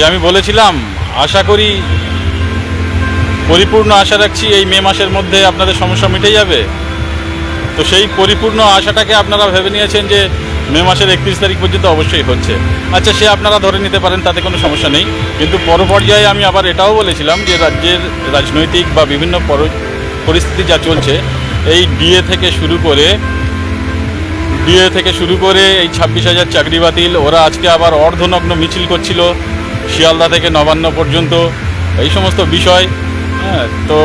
যে আমি বলেছিলাম, আশা করি পরিপূর্ণ আশা রাখছি এই মে মাসের মধ্যে আপনাদের সমস্যা মিটে যাবে। তো সেই পরিপূর্ণ আশাটাকে আপনারা ভেবে নিয়েছেন যে মে মাসের একত্রিশ তারিখ পর্যন্ত অবশ্যই হচ্ছে। আচ্ছা সে আপনারা ধরে নিতে পারেন, তাতে কোনো সমস্যা নেই। কিন্তু পর পর্যায়ে আমি আবার এটাও বলেছিলাম যে রাজ্যের রাজনৈতিক বা বিভিন্ন পর- পরিস্থিতি যা চলছে, এই ডিএ থেকে শুরু করে ডিএ থেকে শুরু করে এই ছাব্বিশ হাজার চাকরি বাতিল, ওরা আজকে আবার অর্ধনগ্ন মিছিল করছিল। শিয়ালদা থেকে নবান্ন পর্যন্ত, এই সমস্ত বিষয় হ্যাঁ তো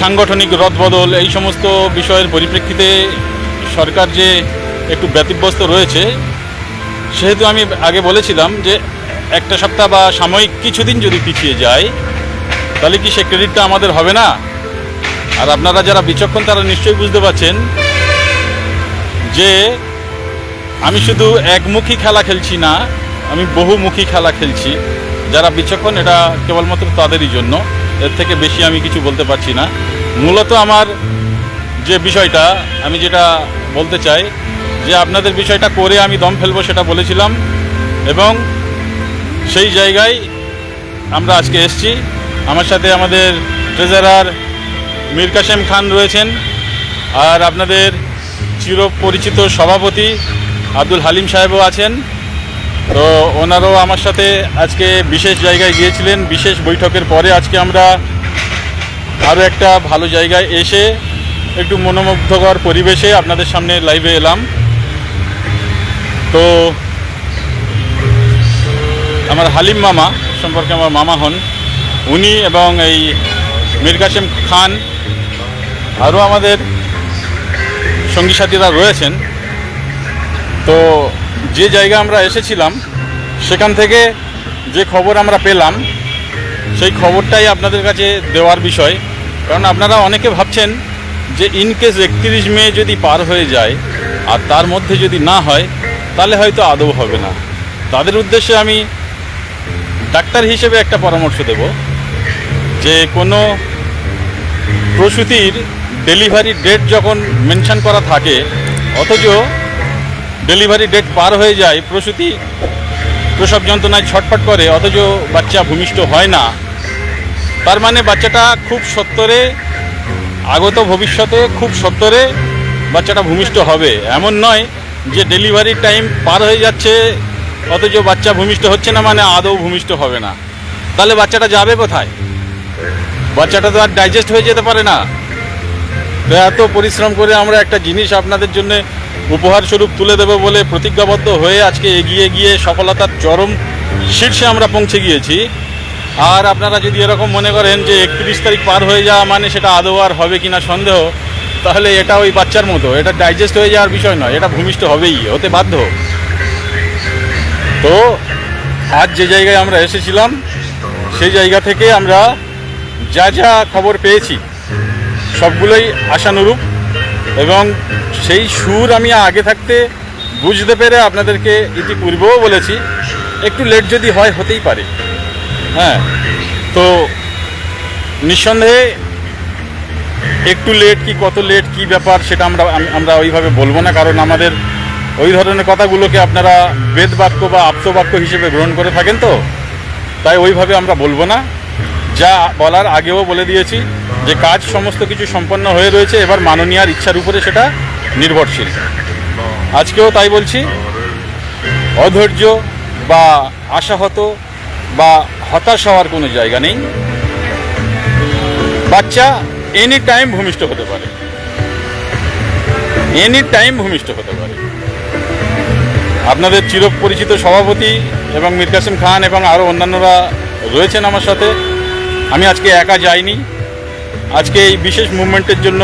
সাংগঠনিক রদবদল, এই সমস্ত বিষয়ের পরিপ্রেক্ষিতে সরকার যে একটু ব্যতিব্যস্ত রয়েছে, সেহেতু আমি আগে বলেছিলাম যে একটা সপ্তাহ বা সাময়িক কিছুদিন যদি পিছিয়ে যায়, তাহলে কি সে ক্রেডিটটা আমাদের হবে না? আর আপনারা যারা বিচক্ষণ, তারা নিশ্চয়ই বুঝতে পারছেন যে আমি শুধু একমুখী খেলা খেলছি না বহুমুখী খেলা খেলছি। যারা বিচক্ষণ এটা কেবলমাত্র তাদেরই জন্য। এর থেকে বেশি আমি কিছু বলতে পারছি না। মূলত আমার যে বিষয়টা, আমি যেটা বলতে চাই, যে আপনাদের বিষয়টা করে আমি দম ফেলব সেটা বলেছিলাম। এবং সেই জায়গায় আমরা আজকে এসছি। আমার সাথে আমাদের ট্রেজারার মীর কাসেম খান রয়েছেন। আর আপনাদের চিরপরিচিত সভাপতি আব্দুল হালিম সাহেবও আছেন। তো ওনারও আমার সাথে আজকে বিশেষ জায়গায় গিয়েছিলেন। বিশেষ বৈঠকের পরে আজকে আমরা আরও একটা ভালো জায়গায় এসে একটু মনোমুগ্ধকর পরিবেশে আপনাদের সামনে লাইভে এলাম। তো আমার হালিম মামা সম্পর্কে আমার মামা হন। উনি এবং এই মীর কাসেম খান আরও আমাদের সঙ্গী সাথীরা রয়েছেন। তো যে জায়গা আমরা এসেছিলাম, সেখান থেকে যে খবর আমরা পেলাম, সেই খবরটাই আপনাদের কাছে দেওয়ার বিষয়। কারণ আপনারা অনেকে ভাবছেন যে ইনকেস একত্রিশ মে যদি পার হয়ে যায় আর তার মধ্যে যদি না হয়, তাহলে হয়তো আদৌ হবে না। তাদের উদ্দেশ্যে আমি ডাক্তার হিসেবে একটা পরামর্শ দেব যে কোনো প্রসূতির ডেলিভারি ডেট যখন মেনশন করা থাকে, অথচ ডেলিভারি ডেট পার হয়ে যায়, প্রসূতি প্রসব যন্ত্রণায় ছটফট করে, অথচ বাচ্চা ভূমিষ্ঠ হয় না। তার মানে বাচ্চাটা খুব সত্তরে, আগত ভবিষ্যতে খুব সত্তরে বাচ্চাটা ভূমিষ্ঠ হবে। এমন নয় যে ডেলিভারি টাইম পার হয়ে যাচ্ছে, অথচ বাচ্চা ভূমিষ্ঠ হচ্ছে না মানে আদৌ ভূমিষ্ঠ হবে না। তাহলে বাচ্চাটা যাবে কোথায়? বাচ্চাটা তো আর ডাইজেস্ট হয়ে যেতে পারে না। এত পরিশ্রম করে আমরা একটা জিনিস আপনাদের জন্য উপহার স্বরূপ তুলে দেবো বলে প্রতিজ্ঞাবদ্ধ হয়ে আজকে এগিয়ে গিয়ে সফলতার চরম শীর্ষে আমরা পৌঁছে গিয়েছি। আর আপনারা যদি এরকম মনে করেন যে একত্রিশ তারিখ পার হয়ে যাওয়া মানে সেটা আদৌ আর হবে কিনা সন্দেহ, তাহলে এটা ওই বাচ্চার মতো, এটা ডাইজেস্ট হয়ে যাওয়ার বিষয় নয়, এটা ভূমিষ্ঠ হবেই, হতে বাধ্য। তো আজ যে জায়গায় আমরা এসেছিলাম, সেই জায়গা থেকে আমরা যা যা খবর পেয়েছি, সবগুলোই আশানুরূপ। এবং সেই সুর আমি আগে থাকতে বুঝতে পেরে আপনাদেরকে ইতিপূর্বেও বলেছি। একটু লেট যদি হয়, হতেই পারে। হ্যাঁ তো নিঃসন্দেহে একটু লেট কি, কত লেট কি ব্যাপার সেটা আমরা আমরা ওইভাবে বলব না। কারণ আমাদের ওই ধরনের কথাগুলোকে আপনারা বেদবাক্য বা আপ্তবাক্য হিসেবে গ্রহণ করে থাকেন তো। তাই ওইভাবে আমরা বলব না। যা বলার আগেও বলে দিয়েছি যে কাজ সমস্ত কিছু সম্পন্ন হয়ে রয়েছে, এবার মাননীয়ার ইচ্ছার উপরে সেটা নির্ভরশীল। আজকেও তাই বলছি, অধৈর্য বা আশাহত বা হতাশ হওয়ার কোনো জায়গা নেই। বাচ্চা এনি টাইম ভূমিষ্ঠ হতে পারে। এনি টাইম ভূমিষ্ঠ হতে পারে। আপনাদের চিরপরিচিত সভাপতি এবং মীর কাসিম খান এবং আরও অন্যান্যরা রয়েছেন আমার সাথে। আমি আজকে একা যাইনি। আজকে এই বিশেষ মুভমেন্টের জন্য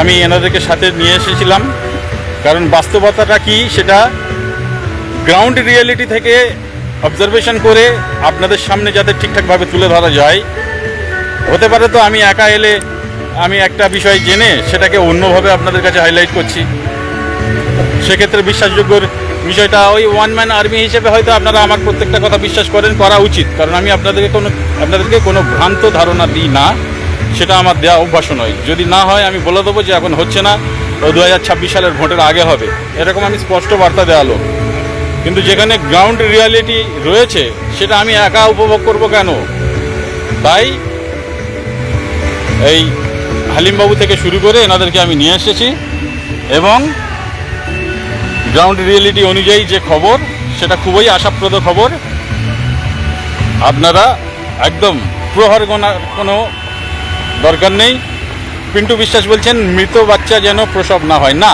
আমি এনাদেরকে সাথে নিয়ে এসেছিলাম। কারণ বাস্তবতাটা কি সেটা গ্রাউন্ড রিয়েলিটি থেকে অবজারভেশন করে আপনাদের সামনে যাতে ঠিকঠাকভাবে তুলে ধরা যায়। হতে পারে তো আমি একা এলে আমি একটা বিষয় জেনে সেটাকে অন্যভাবে আপনাদের কাছে হাইলাইট করছি। সেক্ষেত্রে বিশ্বাসযোগ্যর বিষয়টা ওই ওয়ান ম্যান আর্মি হিসেবে হয়তো আপনারা আমার প্রত্যেকটা কথা বিশ্বাস করেন, করা উচিত। কারণ আমি আপনাদেরকে কোনো আপনাদেরকে কোনো ভ্রান্ত ধারণা দিই না। সেটা আমার দেওয়া অভ্যাস নয়। যদি না হয়, আমি বলে দেবো যে এখন হচ্ছে না দু হাজার ছাব্বিশ সালের ভোটের আগে হবে। এরকম আমি স্পষ্ট বার্তা দেওয়ালো কিন্তু যেখানে গ্রাউন্ড রিয়ালিটি রয়েছে, সেটা আমি একা উপভোগ করব কেন? তাই এই হালিমবাবু থেকে শুরু করে এনাদেরকে আমি নিয়ে এসেছি। এবং গ্রাউন্ড রিয়েলিটি অনুযায়ী যে খবর, সেটা খুবই আশাপ্রদ খবর। আপনারা একদম প্রহর গোনার কোনো দরকার নেই। পিন্টু বিশ্বাস বলছেন, মৃত বাচ্চা যেন প্রসব না হয়। না।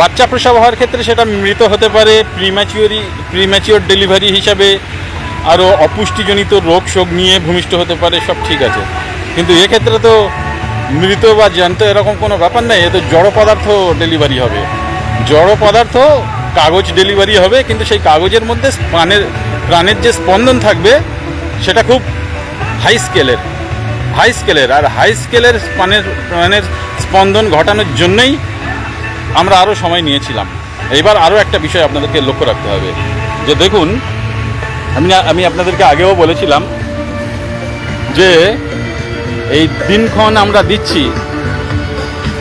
বাচ্চা প্রসব হওয়ার ক্ষেত্রে সেটা মৃত হতে পারে প্রিম্যাচিওরি প্রিম্যাচিওর ডেলিভারি হিসাবে আরও অপুষ্টিজনিত রোগ শোক নিয়ে ভূমিষ্ঠ হতে পারে, সব ঠিক আছে। কিন্তু এক্ষেত্রে তো মৃত বা জ্যান্ত এরকম কোনো ব্যাপার নেই, এ তো জড় পদার্থ ডেলিভারি হবে। জড় পদার্থ কাগজ ডেলিভারি হবে, কিন্তু সেই কাগজের মধ্যে প্রাণের প্রাণের যে স্পন্দন থাকবে, সেটা খুব হাই স্কেলের হাই স্কেলের আর হাই স্কেলের প্রাণের প্রাণের স্পন্দন ঘটানোর জন্যই আমরা আরও সময় নিয়েছিলাম। এবার আরও একটা বিষয় আপনাদেরকে লক্ষ্য রাখতে হবে। যে দেখুন, আমি আমি আপনাদেরকে আগেও বলেছিলাম যে এই দিনক্ষণ আমরা দিচ্ছি।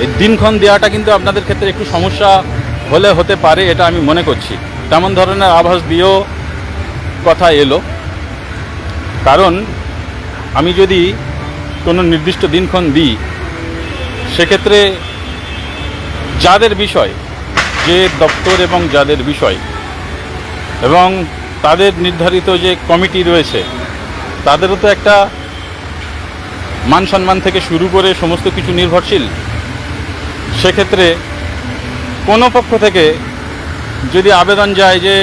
এই দিনক্ষণ দেওয়াটা কিন্তু আপনাদের ক্ষেত্রে একটু সমস্যা হলে হতে পারে, এটা আমি মনে করছি। তেমন ধরনের আভাস দিয়েও কথা এলো। কারণ, আমি যদি কোনো নির্দিষ্ট দিনক্ষণ দিই, সেক্ষেত্রে যাদের বিষয়, যে দপ্তর এবং যাদের বিষয়, এবং তাদের নির্ধারিত যে কমিটি রয়েছে, তাদেরও তো একটা মান সম্মান থেকে শুরু করে সমস্ত কিছু নির্ভরশীল। সেক্ষেত্রে কোনো পক্ষ থেকে যদি আবেদন যায় যে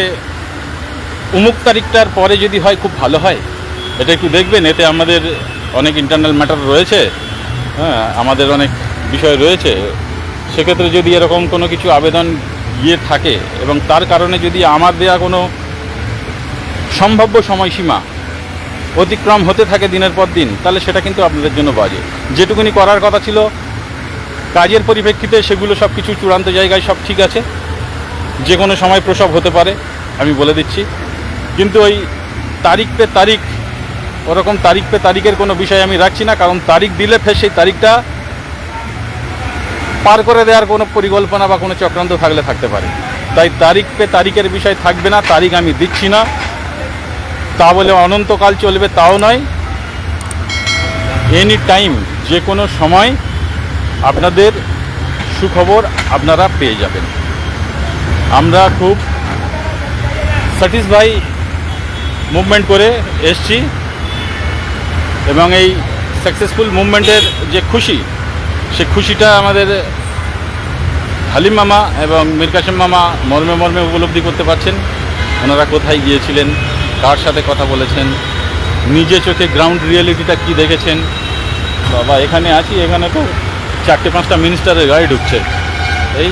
উমুক তারিখটার পরে যদি হয়, খুব ভালো হয়। এটা একটু দেখবেন, এতে আমাদের অনেক ইন্টারনাল ম্যাটার রয়েছে। হ্যাঁ আমাদের অনেক বিষয় রয়েছে। সেক্ষেত্রে যদি এরকম কোনো কিছু আবেদন গিয়ে থাকে এবং তার কারণে যদি আমার দেয়া কোনো সম্ভাব্য সময়সীমা অতিক্রম হতে থাকে দিনের পর দিন, তাহলে সেটা কিন্তু আপনাদের জন্য বাজে। যেটুকুনি করার কথা ছিল কাজের পরিপ্রেক্ষিতে সেগুলো সব কিছু চূড়ান্ত জায়গায় সব ঠিক আছে। যে কোনো সময় প্রসব হতে পারে, আমি বলে দিচ্ছি। কিন্তু ওই তারিখ পে তারিখ, ওরকম তারিখ পে তারিখের কোনো বিষয় আমি রাখছি না, কারণ তারিখ দিলে ফের সেই তারিখটা পার করে দেওয়ার কোনো পরিকল্পনা বা কোনো চক্রান্ত থাকলে থাকতে পারে। তাই তারিখ পে তারিখের বিষয় থাকবে না, তারিখ আমি দিচ্ছি না। তা বলে অনন্তকাল চলবে, তাও নয়। এনি টাইম যে কোনো সময় আপনাদের সুখবর আপনারা পেয়ে যাবেন। আমরা খুব স্যাটিসফাই মুভমেন্ট করে এসছি এবং এই সাকসেসফুল মুভমেন্টের যে খুশি, সে খুশিটা আমাদের হালিম মামা এবং মীর কাসেম মামা মর্মে মর্মে উপলব্ধি করতে পারছেন। ওনারা কোথায় গিয়েছিলেন, কার সাথে কথা বলেছেন, নিজে চোখে গ্রাউন্ড রিয়েলিটিটা কি দেখেছেন? বাবা, এখানে আছি, এখানে তো চারটে পাঁচটা মিনিস্টারের গাড়ি ঢুকছে। এই,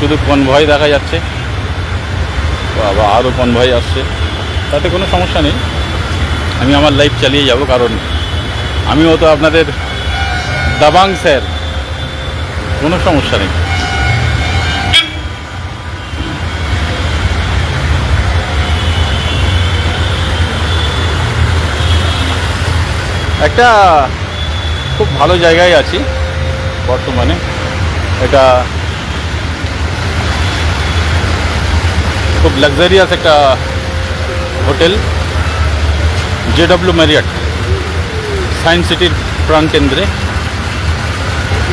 শুধু কনভয় দেখা যাচ্ছে। বাবা আরও কনভয় আসছে। তাতে কোনো সমস্যা নেই। আমি আমার লাইফ চালিয়ে যাব, কারণ আমিও তো আপনাদের দাবাং স্যার। কোনো সমস্যা নেই। একটা খুব ভালো জায়গায় আছি। বর্তমানে। এটা খুব লাক্সারিয়াস একটা hotel J JW Marriott science সিটির প্রাণকেন্দ্রে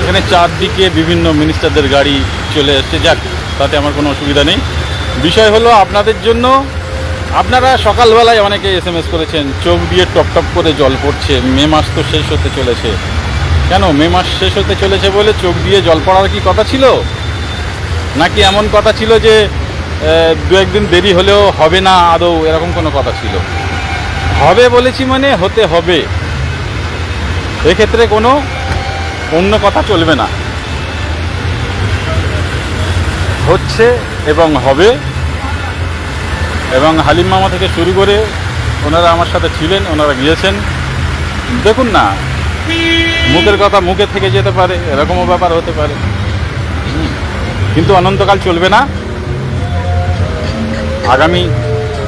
এখানে চারদিকে বিভিন্ন মিনিস্টারদের গাড়ি চলে এসছে। যাক, তাতে আমার কোনো অসুবিধা নেই। বিষয় হলো আপনাদের জন্য, আপনারা সকালবেলায় অনেকে এস এম এস করেছেন, চোখ দিয়ে টপ টপ করে জল পড়ছে, মে মাস তো শেষ হতে চলেছে। কেন মে মাস শেষ হতে চলেছে বলে চোখ দিয়ে জল পড়ার কি কথা ছিল? নাকি এমন কথা ছিল যে দু একদিন দেরি হলেও হবে না আদৌ এরকম কোনো কথা ছিল? হবে বলেছি মানে হতে হবে। এক্ষেত্রে কোনো অন্য কথা চলবে না। হচ্ছে এবং হবে। এবং হালিম মামা থেকে শুরু করে ওনারা আমার সাথে ছিলেন, ওনারা গিয়েছেন। দেখুন না মুখের কথা মুখে থেকে যেতে পারে, এরকমও ব্যাপার হতে পারে। কিন্তু অনন্তকাল চলবে না। আগামী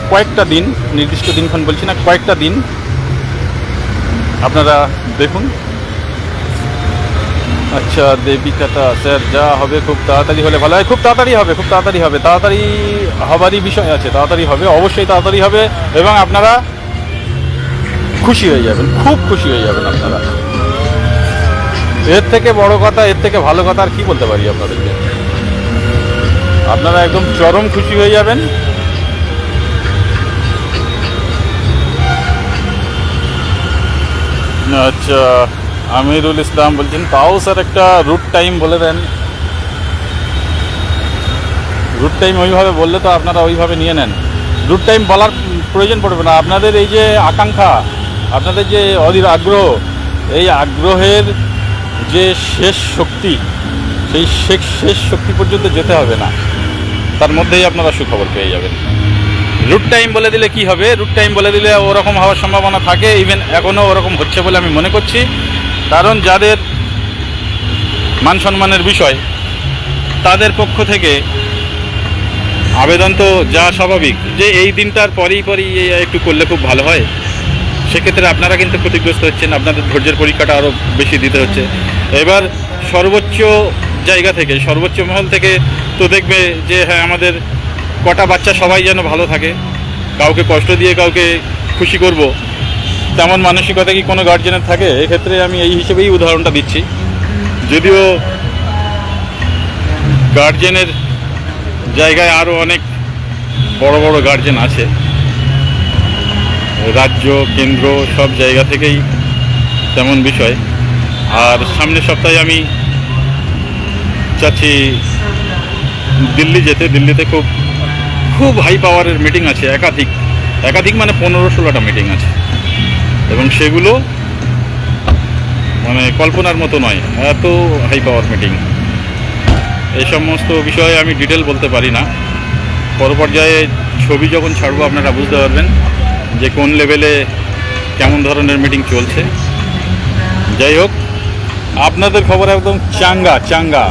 কয়েকটা দিন, নির্দিষ্ট দিনক্ষণ বলছি না, কয়েকটা দিন। আপনারা দেখুন। আচ্ছা দেবিকাটা স্যার, যা হবে খুব তাড়াতাড়ি হলে ভালো হয়। খুব তাড়াতাড়ি হবে, খুব তাড়াতাড়ি হবে। তাড়াতাড়ি হবারই বিষয় আছে, তাড়াতাড়ি হবে, অবশ্যই তাড়াতাড়ি হবে। এবং আপনারা খুশি হয়ে যাবেন, খুব খুশি হয়ে যাবেন আপনারা। এর থেকে বড় কথা, এর থেকে ভালো কথা আর কি বলতে পারি আপনাদেরকে? আপনারা একদম চরম খুশি হয়ে যাবেন। আচ্ছা আমিরুল ইসলাম বলছেন, তাও স্যার একটা রুট টাইম বলে দেন। রুট টাইম ওইভাবে বললে তো আপনারা ওইভাবে নিয়ে নেন। রুট টাইম বলার প্রয়োজন পড়বে না। আপনাদের এই যে আকাঙ্ক্ষা, আপনাদের যে অধীর আগ্রহ, এই আগ্রহের যে শেষ শক্তি, সেই শেষ শেষ শক্তি পর্যন্ত যেতে হবে না। তার মধ্যেই আপনারা সুখবর পেয়ে যাবেন। রুট টাইম বলে দিলে কি হবে? রুট টাইম বলে দিলে ওরকম হওয়ার সম্ভাবনা থাকে ইভেন এখনও ওরকম হচ্ছে বলে আমি মনে করছি। কারণ যাদের মান সম্মানের বিষয়, তাদের পক্ষ থেকে আবেদন তো যা স্বাভাবিক, যে এই দিনটার পরেই পরেই একটু করলে খুব ভালো হয়। সেক্ষেত্রে আপনারা কিন্তু ক্ষতিগ্রস্ত হচ্ছেন, আপনাদের ধৈর্যের পরীক্ষাটা আরও বেশি দিতে হচ্ছে। এবার সর্বোচ্চ জায়গা থেকে, সর্বোচ্চ মহল থেকে তো দেখবে যে হ্যাঁ আমাদের কটা বাচ্চা সবাই যেন ভালো থাকে, কাউকে কষ্ট দিয়ে কাউকে খুশি করব, তেমন মানসিকতা কি কোনো গার্জেনের থাকে? এক্ষেত্রে আমি এই হিসেবেই উদাহরণটা দিচ্ছি। যদিও গার্জেনের জায়গায় আরও অনেক বড় বড় গার্জেন আছে রাজ্য, কেন্দ্র, সব জায়গা থেকেই তেমন বিষয়। আর সামনের সপ্তাহে আমি চাচ্ছি দিল্লি যেতে। দিল্লিতে খুব খুব হাই পাওয়ারের মিটিং আছে, একাধিক। একাধিক মানে পনেরো ষোলোটা মিটিং আছে। এবং সেগুলো মানে কল্পনার মতো নয়, এত হাই পাওয়ার মিটিং এই সমস্ত বিষয়ে আমি ডিটেল বলতে পারি না। পর পর্যায়ে ছবি যখন ছাড়বো, আপনারা বুঝতে পারবেন। যে কোন লেভেলে কেমন ধরনের মিটিং চলছে? যাই হোক আপনাদের খবর একদম চাঙ্গা চাঙ্গা।